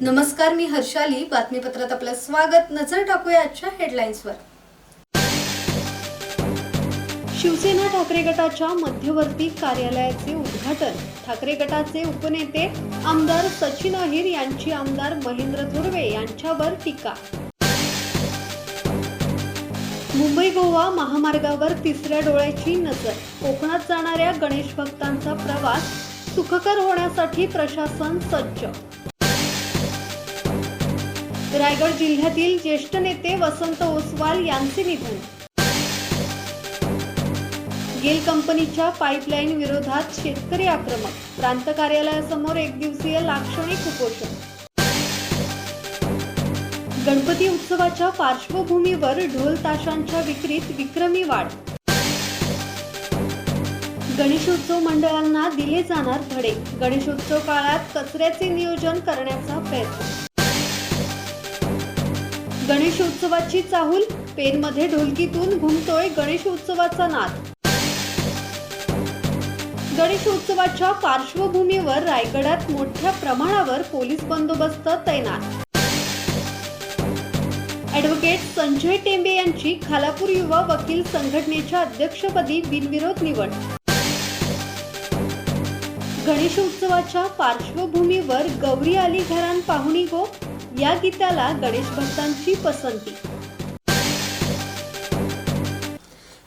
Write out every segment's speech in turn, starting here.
नमस्कार मी हर्षाली. बातमीपत्रात आपलं स्वागत. नजर टाकूया आजच्या हेडलाईन्सवर शिवसेना ठाकरे गटाच्या मध्यवर्ती कार्यालयाचे उद्घाटन. ठाकरे गटाचे उपनेते आमदार सचिन अहिर यांची आमदार महेंद्र धुर्वे यांच्यावर टीका. मुंबई गोवा महामार्गावर तिसऱ्या डोळ्याची नजर. कोकणात जाणाऱ्या गणेश भक्तांचा प्रवास सुखकर होण्यासाठी प्रशासन सज्ज. रायगड जिल्ह्यातील ज्येष्ठ नेते वसंत ओसवाल यांचे निधन. गेल कंपनीच्या पाईपलाईन विरोधात शेतकरी आक्रमक. प्रांत कार्यालयासमोर एक दिवसीय लाक्षणिक उपोषण. गणपती उत्सवाच्या पार्श्वभूमीवर ढोल ताशांच्या विक्रीत विक्रमी वाढ. गणेशोत्सव मंडळांना दिले जाणार धडे. गणेशोत्सव काळात कचऱ्याचे नियोजन करण्याचा प्रयत्न. गणेशोत्सवाची चाहूल पेनमध्ये ढोलकीतून घुमतोय गणेशोत्सवाचा नाद. गणेशोत्सवाच्या पार्श्वभूमीवर रायगडात मोठ्या प्रमाणावर पोलीस बंदोबस्त तैनात. ॲडव्होकेट संजय टेंबे यांची खालापूर युवा वकील संघटनेच्या अध्यक्षपदी बिनविरोध निवड. गणेशोत्सवाच्या पार्श्वभूमीवर गौरी आली घरान पाहुणी गो या गीताला गणेश भक्तांची पसंती.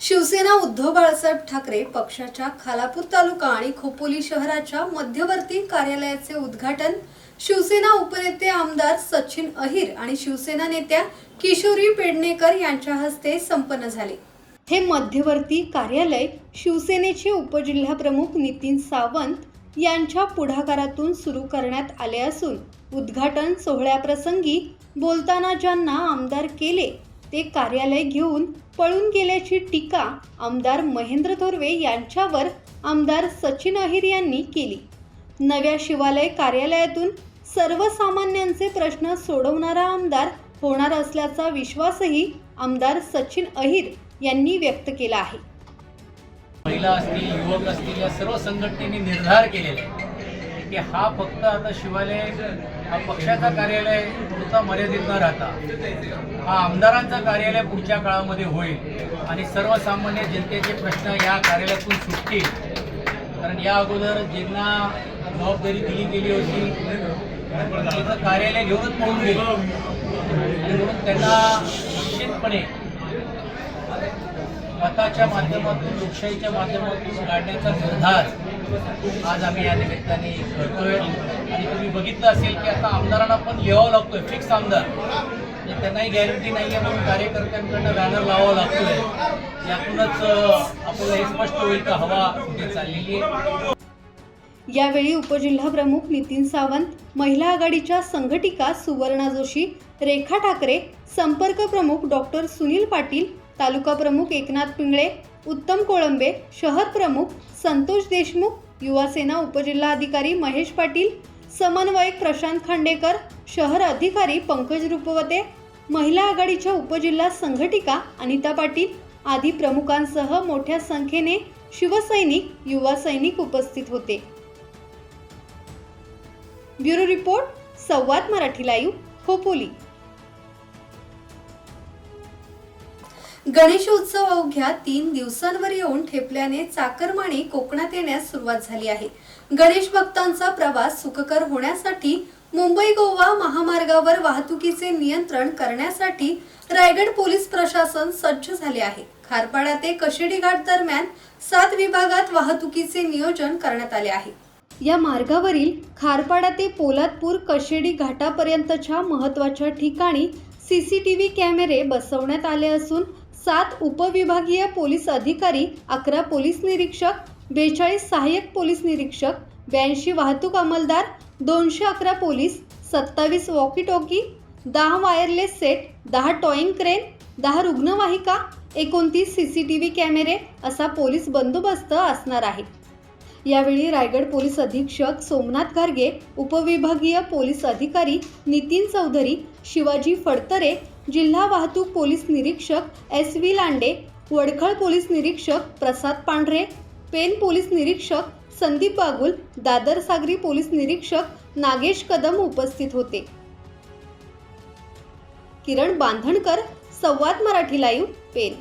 शिवसेना उद्धव बाळासाहेब ठाकरे पक्षाच्या खालापूर तालुका आणि खोपोली शहराच्या मध्यवर्ती कार्यालयाचे उद्घाटन शिवसेना उपनेते आमदार सचिन अहिर आणि शिवसेना नेत्या किशोरी पेडणेकर यांच्या हस्ते संपन्न झाले. हे मध्यवर्ती कार्यालय शिवसेनेचे उपजिल्हाप्रमुख नितीन सावंत यांच्या पुढाकारातून सुरू करण्यात आले असून उद्घाटन सोहळ्याप्रसंगी बोलताना ज्यांना आमदार केले ते कार्यालय घेऊन पळून गेल्याची टीका आमदार महेंद्र थोरवे यांच्यावर आमदार सचिन अहिर यांनी केली. नव्या शिवालय कार्यालयातून सर्वसामान्यांचे प्रश्न सोडवणारा आमदार होणार असल्याचा विश्वासही आमदार सचिन अहिर यांनी व्यक्त केला आहे. महिला असतील युवक असतील या सर्व संघटनेने निर्धार केलेला आहे की हा फक्त आता शिवालय हा पक्षाचा कार्यालय पुरता मर्यादित न राहता हा आमदारांचा कार्यालय पुढच्या काळामध्ये होईल आणि सर्वसामान्य जनतेचे प्रश्न या कार्यालयातून सुटतील. कारण या अगोदर ज्यांना जबाबदारी दिली गेली होती त्याचं कार्यालय घेऊनच पळून गेले. आणि म्हणून त्यांना निश्चितपणे मताच्या माध्यमातून लोकशाहीच्या माध्यमातून काढण्याचा निर्धार आज आम्ही या निमित्ताने करतोय आणि तुम्ही बघितलं असेल की आता आमदारांना पण लिहावं लागतोय फिक्स आमदार. म्हणजे त्यांनाही गॅरंटी नाही आहे म्हणून कार्यकर्त्यांकडनं बॅनर लावावं लागतोय. यातूनच आपल्याला हे स्पष्ट होईल का हवा कुठे चाललेली आहे. यावेळी उपजिल्हाप्रमुख नितीन सावंत महिला आघाडीच्या संघटिका सुवर्णा जोशी रेखा ठाकरे संपर्क प्रमुख डॉक्टर सुनील पाटील तालुका प्रमुख एकनाथ पिंगळे उत्तम कोळंबे शहर प्रमुख संतोष देशमुख युवासेना उपजिल्हाधिकारी महेश पाटील समन्वयक प्रशांत खांडेकर शहर अधिकारी पंकज रुपवते महिला आघाडीच्या उपजिल्हा संघटिका अनिता पाटील आदी प्रमुखांसह मोठ्या संख्येने शिवसैनिक युवा सैनिक उपस्थित होते. ब्युरो रिपोर्ट संवाद मराठी लाईव्ह खोपोली. गणेशोत्सव अवघ्या तीन दिवसांवर येऊन ठेपल्याने चाकरमानी कोकणात येण्यास सुरुवात झाली आहे. गणेश भक्तांचा प्रवास सुखकर होण्यासाठी मुंबई गोवा महामार्गावर वाहतुकीचे नियंत्रण करण्यासाठी रायगड पोलीस प्रशासन सज्ज झाले आहे. खारपाडा ते कशेडी घाट दरम्यान सात विभागात वाहतुकीचे नियोजन करण्यात आले आहे. या मार्गावरील खारपाडा ते पोलादपूर कशेडी घाटापर्यंतच्या महत्त्वाच्या ठिकाणी सीसीटीव्ही कॅमेरे बसवण्यात आले असून सात उपविभागीय पोलीस अधिकारी अकरा पोलीस निरीक्षक बेचाळीस सहाय्यक पोलीस निरीक्षक ब्याऐंशी वाहतूक अंमलदार दोनशे अकरा पोलीस सत्तावीस वॉकी टॉकी दहा वायरलेस सेट दहा टॉईंग क्रेन दहा रुग्णवाहिका एकोणतीस सी सी टी व्ही कॅमेरे असा पोलीस बंदोबस्त असणार आहे. यावेळी रायगड पोलीस अधीक्षक सोमनाथ गार्गे उपविभागीय पोलीस अधिकारी नितीन चौधरी शिवाजी फडतरे जिल्हा वाहतूक पोलीस निरीक्षक S V Lande Vadkhal police निरीक्षक प्रसाद पांढरे पेन पोलीस निरीक्षक संदीप बागुल दादर सागरी पोलीस निरीक्षक नागेश कदम उपस्थित होते. किरण बांधणकर संवाद मराठी लाईव्ह पेन.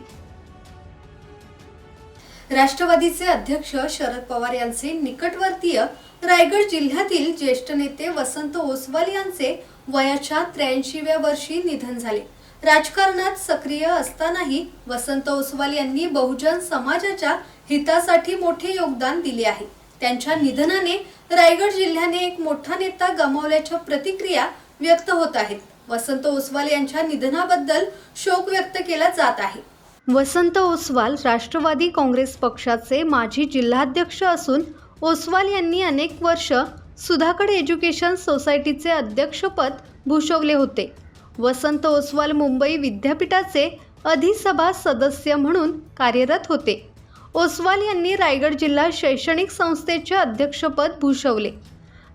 राष्ट्रवादीचे अध्यक्ष शरद पवार यांचे निकटवर्तीय रायगड जिल्ह्यातील ज्येष्ठ नेते वसंत ओसवाल यांचे वयाच्या त्र्याऐंशीव्या वर्षी निधन झाले. राजकारणात सक्रिय असतानाही वसंत ओसवाल यांनी बहुजन समाजाच्या हितासाठी मोठे योगदान दिले आहे. त्यांच्या निधनाने रायगड जिल्ह्याने एक मोठा नेता गमावल्याच्या प्रतिक्रिया व्यक्त होत आहेत. वसंत ओसवाल यांच्या निधनाबद्दल शोक व्यक्त केला जात आहे. वसंत ओसवाल राष्ट्रवादी काँग्रेस पक्षाचे माजी जिल्हाध्यक्ष असून ओसवाल यांनी अनेक वर्ष सुधाकड एज्युकेशन सोसायटीचे अध्यक्षपद भूषवले होते. वसंत ओसवाल मुंबई विद्यापीठाचे अधिसभा सदस्य म्हणून कार्यरत होते. ओसवाल यांनी रायगड जिल्हा शैक्षणिक संस्थेचे अध्यक्षपद भूषवले.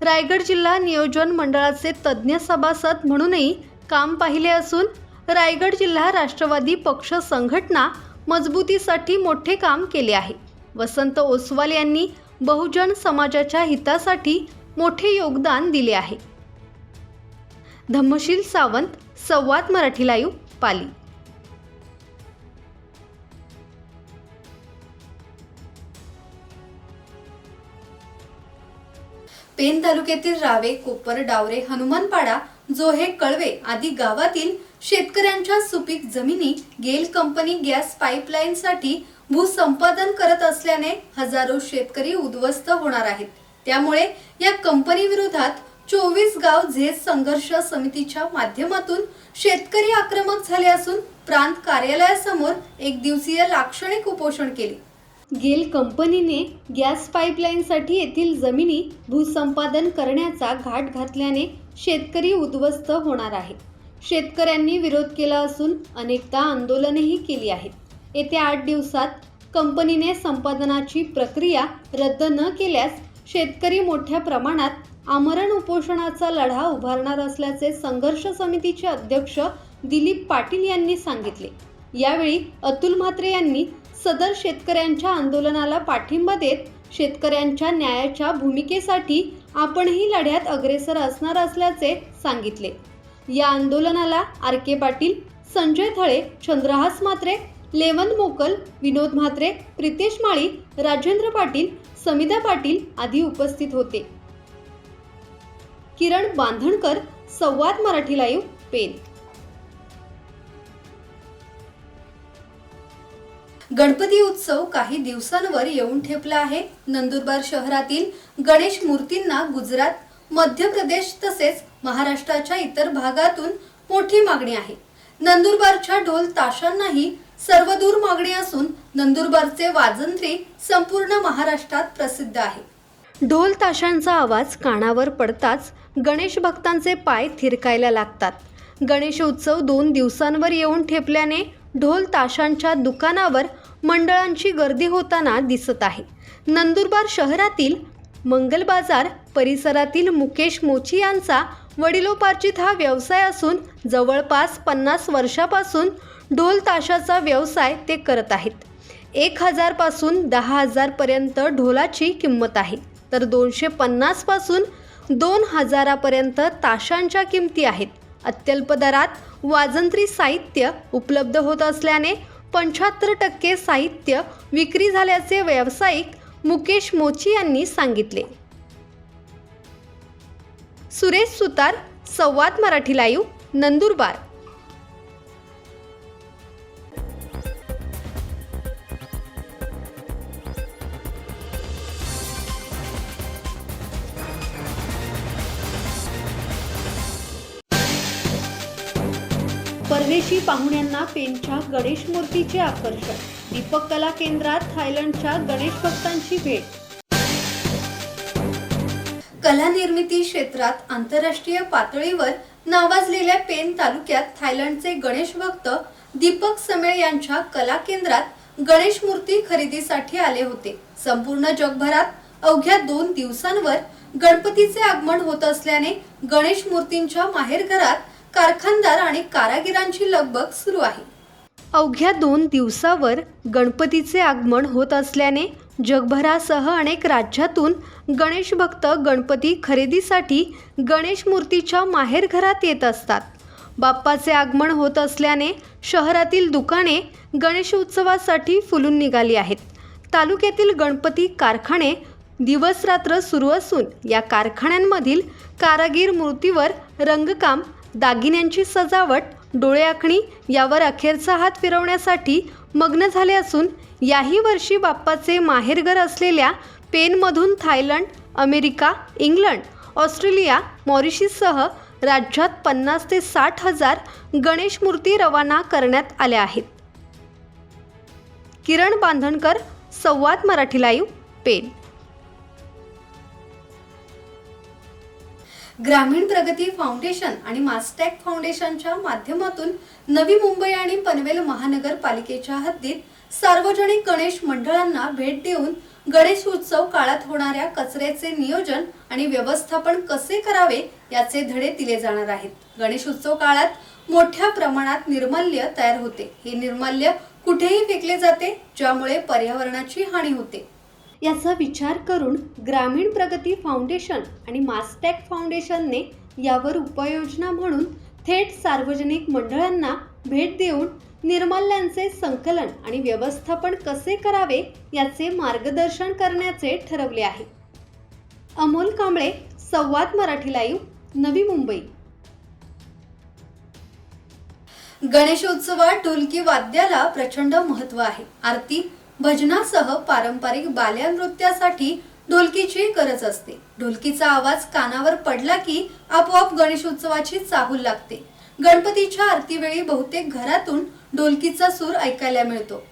रायगड जिल्हा नियोजन मंडळाचे तज्ज्ञ सभासद म्हणूनही काम पाहिले असून रायगड जिल्हा राष्ट्रवादी पक्ष संघटना मजबूतीसाठी मोठे काम केले आहे. वसंत ओसवाल यांनी बहुजन समाजाच्या हितासाठी मोठे योगदान दिले आहे. धम्मशील सावंत संवाद मराठी लाईव्ह पाली. पेन तालुक्यातील रावे कोपर डावरे हनुमानपाडा जोहे कळवे आदी गावातील शेतकऱ्यांच्या सुपीक जमिनी गेल कंपनी गॅस पाईपलाईनसाठी भूसंपादन करत असल्याने हजारो शेतकरी उद्ध्वस्त होणार आहेत. त्यामुळे या कंपनी विरोधात चोवीस गाव झेज संघर्ष समितीच्या माध्यमातून शेतकरी आक्रमक झाले असून प्रांत कार्यालयासमोर एक दिवसीय लाक्षणिक उपोषण केले. गेल कंपनीने गॅस पाईपलाईनसाठी येथील जमिनी भूसंपादन करण्याचा घाट घातल्याने शेतकरी उद्ध्वस्त होणार आहे. शेतकऱ्यांनी विरोध केला असून अनेकदा आंदोलनही केली आहेत येत्या आठ दिवसात कंपनीने संपादनाची प्रक्रिया रद्द न केल्यास शेतकरी मोठ्या प्रमाणात आमरण उपोषणाचा लढा उभारणार असल्याचे संघर्ष समितीचे अध्यक्ष दिलीप पाटील यांनी सांगितले. यावेळी अतुल म्हात्रे यांनी सदर शेतकऱ्यांच्या आंदोलनाला पाठिंबा देत शेतकऱ्यांच्या न्यायाच्या भूमिकेसाठी आपणही लढ्यात अग्रेसर असणार असल्याचे सांगितले. या आंदोलनाला आर के पाटील संजय थळे चंद्रहास म्हात्रे लेवन मोकल विनोद म्हात्रे प्रितेश माळी राजेंद्र पाटील समिता पाटील आदी उपस्थित होते. किरण बांधणकर संवाद मराठी लाईव्ह पेन गणपती उत्सव काही दिवसांवर येऊन ठेपला आहे. नंदुरबार शहरातील गणेश मूर्तींना गुजरात मध्य प्रदेश तसेच महाराष्ट्राच्या इतर भागातून मोठी मागणी आहे. नंदुरबारच्या ढोल ताशांनाही सर्वदूर मागणी असून नंदुरबारचे वाजंत्री संपूर्ण महाराष्ट्रात प्रसिद्ध आहे. ढोल ताशांचा आवाज कानावर पडताच गणेश भक्तांचे पाय थिरकायला लागतात. गणेश उत्सव दोन दिवसांवर येऊन ठेपल्याने ढोल ताशांच्या दुकानावर मंडळांची गर्दी होताना दिसत आहे. नंदुरबार शहरातील मंगल बाजार परिसरातील मुकेश मोची यांचा वडिलोपार्जित हा व्यवसाय असून जवळपास पन्नास वर्षापासून ढोल ताशाचा व्यवसाय ते करत आहेत. एक हजारपासून दहा हजारपर्यंत ढोलाची किंमत आहे. तर दोनशे पन्नासपासून दोन हजारापर्यंत ताशांच्या किमती आहेत. अत्यल्प दरात वाजंत्री साहित्य उपलब्ध होत असल्याने पंच्याहत्तर टक्के साहित्य विक्री झाल्याचे व्यावसायिक मुकेश मोची यांनी सांगितले. सुरेश सुतार संवाद मराठी लाईव्ह नंदुरबार. परदेशी पाहुण्यांना पेनच्या गणेश मूर्तीचे आकर्षण. दीपक कला केंद्रात थायलंडच्या गणेश भक्तांची भेट. कला निर्मिती क्षेत्रात आंतरराष्ट्रीय पातळीवर नावाजलेल्या पेन तालुक्यात थायलंडचे गणेश भक्त दीपक समेळ यांच्या कला केंद्रात गणेश मूर्ती खरेदीसाठी आले होते. संपूर्ण जगभरात अवघ्या दोन दिवसांवर गणपतीचे आगमन होत असल्याने गणेश मूर्तींच्या माहेरघरात कारखानदार आणि कारागिरांची लगबग सुरू आहे. अवघ्या दोन दिवसावर गणपतीचे आगमन होत असल्याने जगभरासह अनेक राज्यातून गणेश भक्त गणपती खरेदीसाठी गणेश मूर्तीच्या माहेरघरात येत असतात. बाप्पाचे आगमन होत असल्याने शहरातील दुकाने गणेश उत्सवासाठी फुलून निघाली आहेत. तालुक्यातील गणपती कारखाने दिवस रात्र सुरू असून या कारखान्यांमधील कारागीर मूर्तीवर रंगकाम दागिन्यांची सजावट डोळे आखणी यावर अखेरचा हात फिरवण्यासाठी मग्न झाले असून याही वर्षी बाप्पाचे माहेरघर असलेल्या पेनमधून थायलंड अमेरिका इंग्लंड ऑस्ट्रेलिया मॉरिशससह राज्यात पन्नास ते साठ हजार गणेश मूर्ती रवाना करण्यात आल्या आहेत. किरण बांधणकर संवाद मराठी लाईव्ह पेन. ग्रामीण प्रगती फाउंडेशन आणि मास्टॅक फाउंडेशनच्या माध्यमातून नवी मुंबई आणि पनवेल महानगरपालिकेच्या हद्दीत सार्वजनिक गणेश मंडळांना भेट देऊन गणेश उत्सव काळात होणाऱ्या कचऱ्याचे नियोजन आणि व्यवस्थापन कसे करावे याचे धडे दिले जाणार आहेत. गणेश उत्सव काळात मोठ्या प्रमाणात निर्माल्य तयार होते. हे निर्माल्य कुठेही फेकले जाते ज्यामुळे पर्यावरणाची हानी होते. याचा विचार करून ग्रामीण प्रगती फाउंडेशन आणि मास्टॅक फाउंडेशनने यावर उपाययोजना म्हणून थेट सार्वजनिक मंडळांना भेट देऊन निर्माल्यांचे संकलन आणि व्यवस्थापन कसे करावे याचे मार्गदर्शन करण्याचे ठरवले आहे. अमोल कांबळे संवाद मराठी लाईव्ह नवी मुंबई. गणेशोत्सवात ढोलकी वाद्याला प्रचंड महत्त्व आहे. आरती भजनासह पारंपरिक बाल्या नृत्यासाठी ढोलकीची गरज असते. ढोलकीचा आवाज कानावर पडला की आपोआप गणेशोत्सवाची चाहूल लागते. गणपतीच्या आरतीवेळी बहुतेक घरातून ढोलकीचा सूर ऐकायला मिळतो.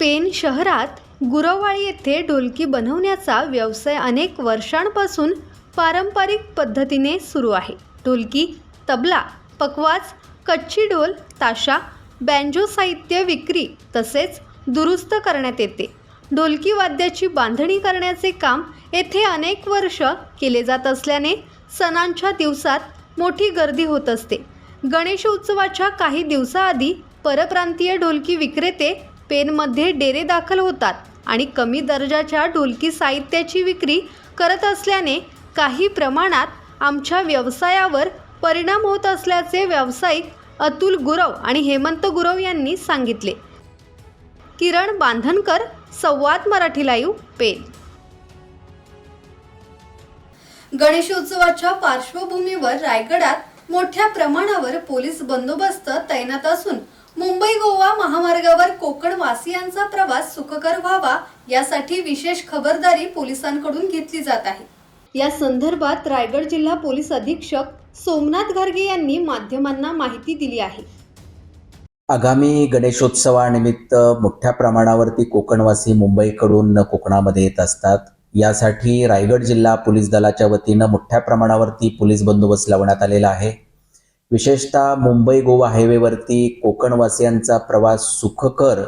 पेन शहरात गुरववाळी येथे ढोलकी बनवण्याचा व्यवसाय अनेक वर्षांपासून पारंपरिक पद्धतीने सुरू आहे. ढोलकी तबला पकवाज कच्ची ढोल ताशा बँजो साहित्य विक्री तसेच दुरुस्त करण्यात येते. ढोलकी वाद्याची बांधणी करण्याचे काम येथे अनेक वर्ष केले जात असल्याने सणांच्या दिवसात मोठी गर्दी होत असते. गणेश उत्सवाच्या काही दिवसाआधी परप्रांतीय ढोलकी विक्रेते पेनमध्ये डेरे दाखल होतात आणि कमी दर्जाच्या ढोलकी साहित्याची विक्री करत असल्याने काही प्रमाणात आमच्या व्यवसायावर परिणाम होत असल्याचे व्यावसायिक अतुल गुरव आणि हेमंत गुरव यांनी सांगितले. किरण बांधनकर संवाद मराठी लाईव्ह पेन गणेशोत्सवाच्या पार्श्वभूमीवर रायगडात मोठ्या प्रमाणावर पोलीस बंदोबस्त तैनात असून मुंबई गोवा महामार्गावर कोकण वासियांचा प्रवास सुखकर व्हावा यासाठी विशेष खबरदारी पोलिसांकडून घेतली जात आहे. या संदर्भात रायगड जिल्हा पोलीस अधीक्षक सोमनाथ घारगे यांनी माध्यमांना माहिती दिली आहे. आगामी गणेशोत्सवानिमित्त मोठ्या प्रमाणावरती कोकणवासी मुंबईकडून कोकणामध्ये येत असतात. यासाठी रायगड जिल्हा पोलीस दलाच्या वतीनं मोठ्या प्रमाणावरती पोलीस बंदोबस्त लावण्यात आलेला आहे. विशेषतः मुंबई गोवा हायवेवरती कोकणवासियांचा प्रवास सुखकर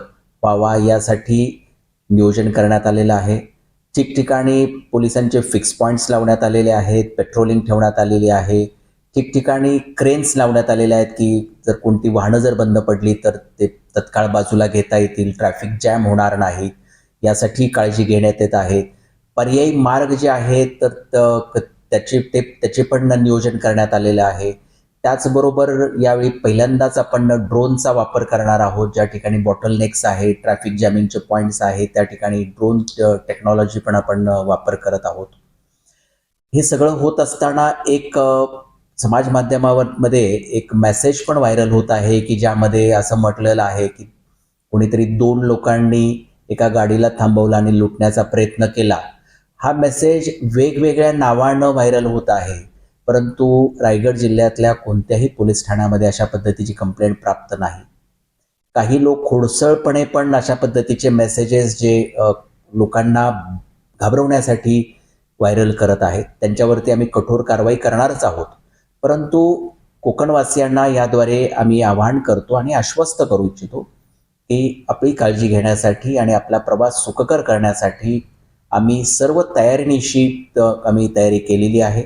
व्हावा यासाठी नियोजन करण्यात आलेलं आहे. ठिकठिकाणी पोलिसांचे फिक्स पॉईंट्स लावण्यात आलेले आहेत पेट्रोलिंग ठेवण्यात आलेली आहे. ठिकठिकाणी क्रेन्स लावण्यात आलेल्या आहेत की जर कोणती वाहनं जर बंद पडली तर ते तत्काळ बाजूला घेता येतील ट्रॅफिक जॅम होणार नाही यासाठी काळजी घेण्यात येत आहे. पर्यायी मार्ग जे आहेत तर त्याचे ते त्याचे पण नियोजन करण्यात आलेलं आहे. त्याचबरोबर यावेळी पहिल्यांदाच आपण ड्रोनचा वापर करणार आहोत. ज्या ठिकाणी बॉटल नेक्स आहे ट्रॅफिक जॅमिंगचे पॉईंट्स आहेत त्या ठिकाणी ड्रोन टेक्नॉलॉजी पण आपण वापर करत आहोत. हे सगळं होत असताना एक समाज माध्यमावर मध्ये एक मेसेज पण व्हायरल होत आहे की ज्यामध्ये असं म्हटलेलं आहे की कोणीतरी दोन लोकांनी एका गाडीला थांबवला आणि लुटण्याचा प्रयत्न केला. हा मेसेज वेगवेगळ्या नावानं व्हायरल होत आहे. परंतु रायगड जिल्ह्यातल्या कोणत्याही पोलीस ठाण्यामध्ये अशा पद्धतीची कंप्लेंट प्राप्त नाही. काही लोक खोडसळपणे पण अशा पद्धतीचे मेसेजेस जे लोकांना घाबरवण्यासाठी व्हायरल करत आहेत. त्यांच्यावरती आम्ही कठोर कारवाई करणारच आहोत. परंतु कोकणवासियांना याद्वारे आम्ही आवाहन करतो आणि आश्वस्त करू इच्छितो की आपली काळजी घेण्यासाठी आणि आपला प्रवास सुखकर करण्यासाठी आम्ही सर्व तयारीनिशी आम्ही तयारी केलेली आहे.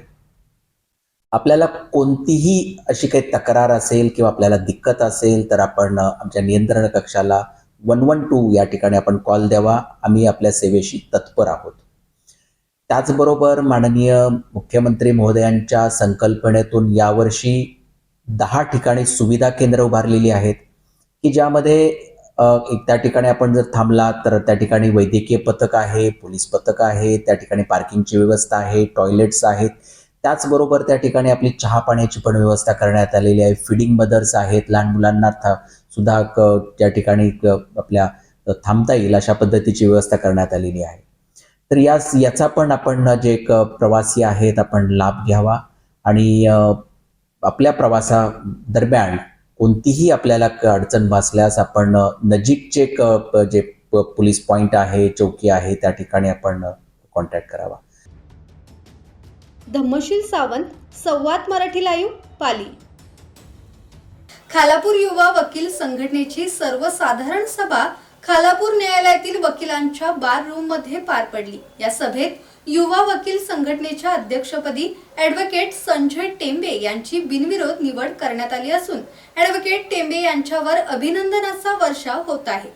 आपल्याला कोणतीही अशी काही तक्रार असेल किंवा आपल्याला दिक्कत असेल तर आपण आमच्या नियंत्रण कक्षाला वन वन टू या ठिकाणी आपण कॉल द्यावा. आम्ही आपल्या सेवेशी तत्पर आहोत. त्याचबरोबर माननीय मुख्यमंत्री महोदयांच्या संकल्पनेतून यावर्षी दहा ठिकाणी सुविधा केंद्र उभारलेली आहेत की ज्यामध्ये एक त्या ठिकाणी आपण जर थांबला तर त्या ठिकाणी वैद्यकीय पथक आहे पोलीस पथक आहे त्या ठिकाणी पार्किंगची व्यवस्था आहे टॉयलेट्स आहेत. त्याचबरोबर त्या ठिकाणी आपली चहा पाण्याची पण व्यवस्था करण्यात आलेली आहे. फिडिंग मदर्स आहेत लहान मुलांना था सुद्धा त्या ठिकाणी आपल्या थांबता येईल अशा पद्धतीची व्यवस्था करण्यात आलेली आहे. तर यास याचा पण आपण जे एक प्रवासी आहेत आपण लाभ घ्यावा. आणि आपल्या प्रवासा दरम्यान कोणतीही आपल्याला अडचण भासल्यास आपण नजीकचे जे पोलीस पॉईंट आहे चौकी आहे त्या ठिकाणी आपण कॉन्टॅक्ट करावा. धम्मशील सावंत संवाद मराठी लाईव्ह पाली. खालापूर युवा वकील संघटनेची सर्वसाधारण सभा खालापूर न्यायालयातील वकिलांच्या बार रूममध्ये पार पडली. या सभेत युवा वकील संघटनेच्या अध्यक्षपदी ऍडव्होकेट संजय टेंबे यांची बिनविरोध निवड करण्यात आली असून ऍडव्होकेट टेंबे यांच्यावर अभिनंदनाचा वर्षाव होत आहे.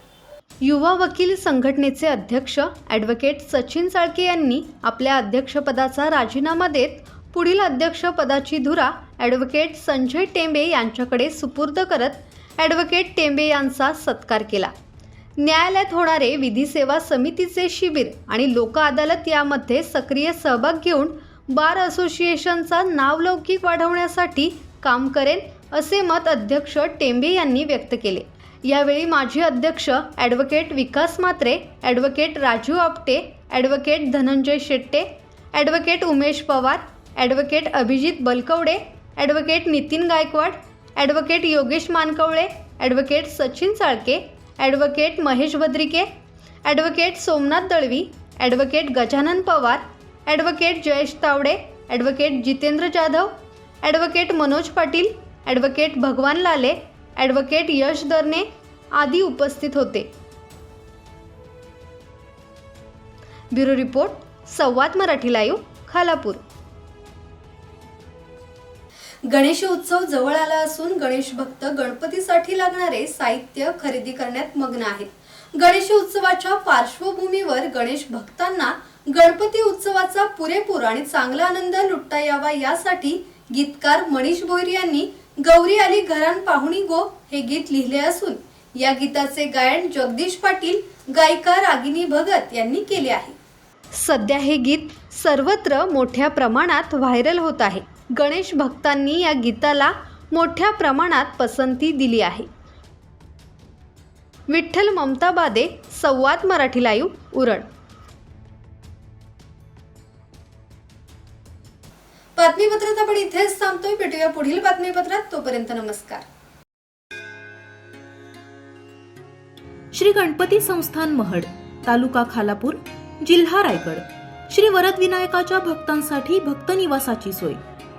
युवा वकील संघटनेचे अध्यक्ष ॲडव्होकेट सचिन चाळके यांनी आपल्या अध्यक्षपदाचा राजीनामा देत पुढील अध्यक्षपदाची धुरा ॲडव्होकेट संजय टेंबे यांच्याकडे सुपूर्द करत ॲडव्होकेट टेंबे यांचा सत्कार केला. न्यायालयात होणारे विधी सेवा समितीचे शिबिर आणि लोक अदालत यामध्ये सक्रिय सहभाग घेऊन बार असोसिएशनचा नावलौकिक वाढवण्यासाठी काम करेन असे मत अध्यक्ष टेंबे यांनी व्यक्त केले. यावेळी माजी अध्यक्ष advocate Vikas Matre advocate Raju Apte advocate Dhananjay Shette advocate Umesh Pawar advocate Abhijit Balkawade advocate Nitin Gaikwad advocate Yogesh Mankavale advocate Sachin Chalke advocate Mahesh Bhadrike advocate Somnath Dalvi advocate Gajanan Pawar advocate Jayesh Tawde advocate Jitendra Jadhav advocate Manoj Patil advocate Bhagwan Lale advocate यश दरने आदी उपस्थित होते. Bureau report संवाद Marathi live Khalapur. Ganesh उत्सव जवळ आला असून गणेश भक्त गणपतीसाठी लागणारे साहित्य खरेदी करण्यात मग्न आहेत. गणेश उत्सवाच्या पार्श्वभूमीवर गणेश भक्तांना गणपती उत्सवाचा पुरेपूर आणि चांगला आनंद लुटता यावा यासाठी गीतकार मनीष भोईर यांनी गौरी आली घरान पाहुणी गो हे गीत लिहिले असून या गीताचे गायन जगदीश पाटील गायिका रागिनी भगत यांनी केले आहे. सध्या हे गीत सर्वत्र मोठ्या प्रमाणात व्हायरल होत आहे. गणेश भक्तांनी या गीताला मोठ्या प्रमाणात पसंती दिली आहे. विठ्ठल ममता बादे संवाद मराठी लाईव्ह उरण. बातमीपत्रात आपण इथेच थांबतोय. भेटूया पुढील बातमीपत्रात. तोपर्यंत नमस्कार. श्री गणपती संस्थान महड तालुका खालापूर जिल्हा रायगड. श्री वरद विनायकाच्या भक्तांसाठी भक्त निवासाची सोय.